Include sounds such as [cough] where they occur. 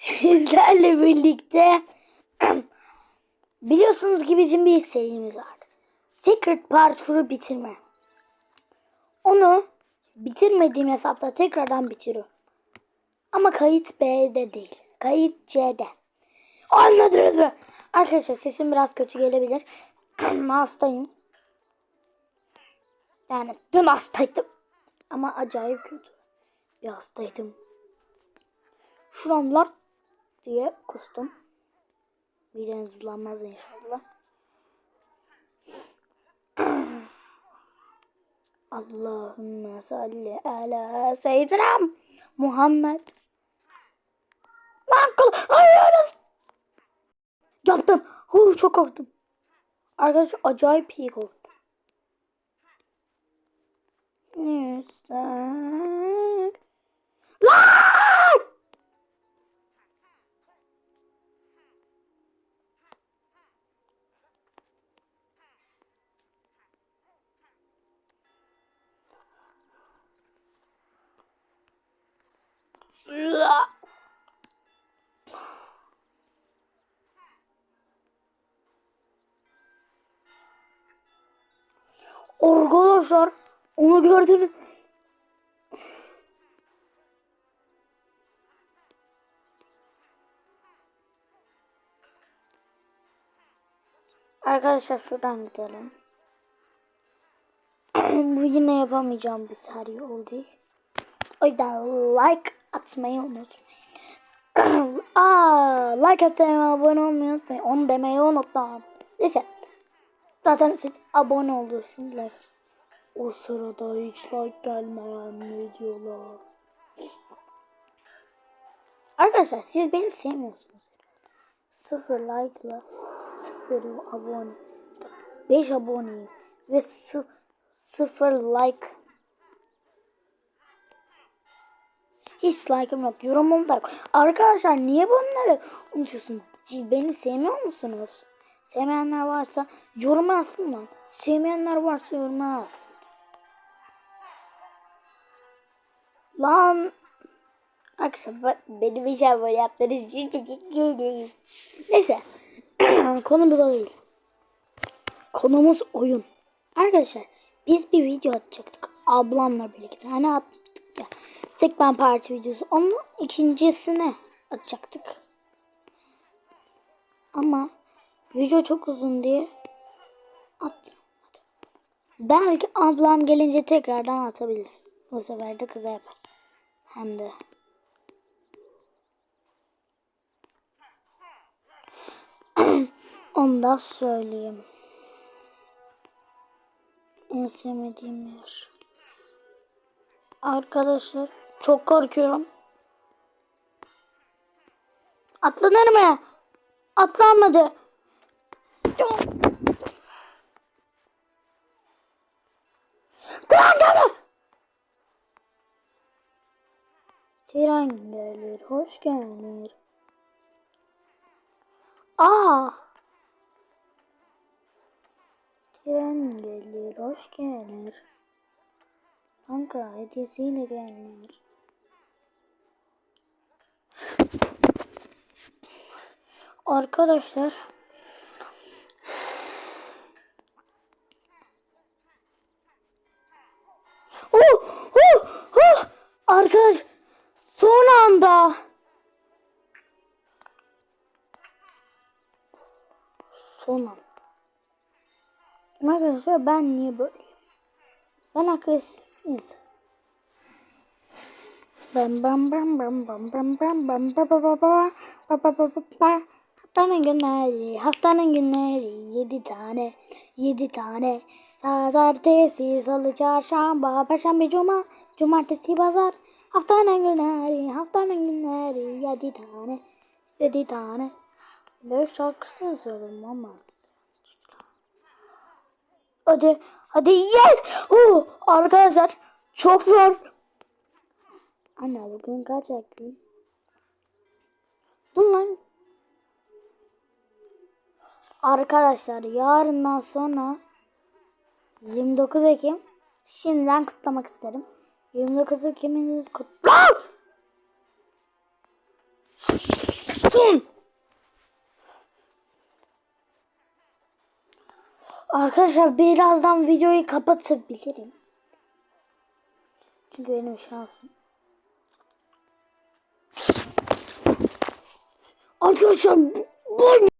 sizlerle birlikte biliyorsunuz ki bizim bir serimiz var. Secret Parkour'u bitirme. Onu bitirmediğim hesapta tekrardan bitiriyorum. Ama kayıt B'de değil. Kayıt C'de. Anladınız mı? Arkadaşlar sesim biraz kötü gelebilir. [clears throat] hastayım. Yani dün hastaydım. Ama acayip kötü. Bir hastaydım. Şuramlar diye kustum. Mideniz bulanmaz inşallah. [clears throat] Allahümme salli ala seyyidina Muhammed. Lan kıl. Yaptım. Huh, çok korktum. Arkadaşlar acayip iyi korktum. Yüzler. Arkadaşlar onu gördünüz. Arkadaşlar şuradan gidelim. [clears throat] Bu yine yapamayacağım bir seri oldu. O like atmayı unutmayın. [clears throat] Aa, like atmayı abone olmayı unutmayın. Onu demeyi unutmam. Neyse. Zaten siz abone oluyorsunuz. Like. O sırada hiç like gelmeyen videolar. Arkadaşlar siz beni sevmiyorsunuz. Sıfır like'la sıfır abone. 5 aboneyim ve sı sıfır like. Hiç like'ım yok. Yorumum da yok. Arkadaşlar niye bunları unutuyorsunuz? Beni sevmiyor musunuz? Sevmeyenler varsa yorum yazsınlar. Sevmeyenler varsa yorum yazsın. Lan Arkadaşlar bak benim bir şey böyle ederim. Neyse. [clears throat] Konumuz o değil. Konumuz oyun. Arkadaşlar biz bir video atacaktık. Ablamla birlikte. Hani atmıştık ya. Sekmen parti videosu. Onun ikincisini atacaktık. Ama video çok uzun diye attım. Belki ablam gelince tekrardan atabiliriz. Bu sefer de kıza yapar. Hem de. [clears throat] Onu da söyleyeyim. En sevmediğim yer. Arkadaşlar çok korkuyorum. Atlanır mı? Atlanmadı. Tren gelir. Tren gelir, hoş gelir. Aa. Tren gelir, hoş gelir. Kanka hediyesiyle gelir. Arkadaşlar. Oh, oh, oh. Arkadaş son anda. Son anda. Arkadaşlar ben niye böyleyim? Ben agresif bir insan. Bam bam bam bam bam bam bam bam ba ba ba ba ba ba ba ba ba Haftanın günleri, haftanın günleri yedi tane, yedi tane. Pazartesi, salı, çarşamba, perşembe, cuma, cumartesi, pazar. Haftanın günleri, haftanın günleri yedi tane, yedi tane. Beş şarkısını söyledim ama. Hadi, hadi yes! Oh, arkadaşlar çok zor. Anne bugün kaç gün? Dur lan. Arkadaşlar yarından sonra 29 Ekim şimdiden kutlamak isterim. 29 Ekim'iniz kutlu. Arkadaşlar birazdan videoyu kapatabilirim. Çünkü benim şansım. Arkadaşlar bu,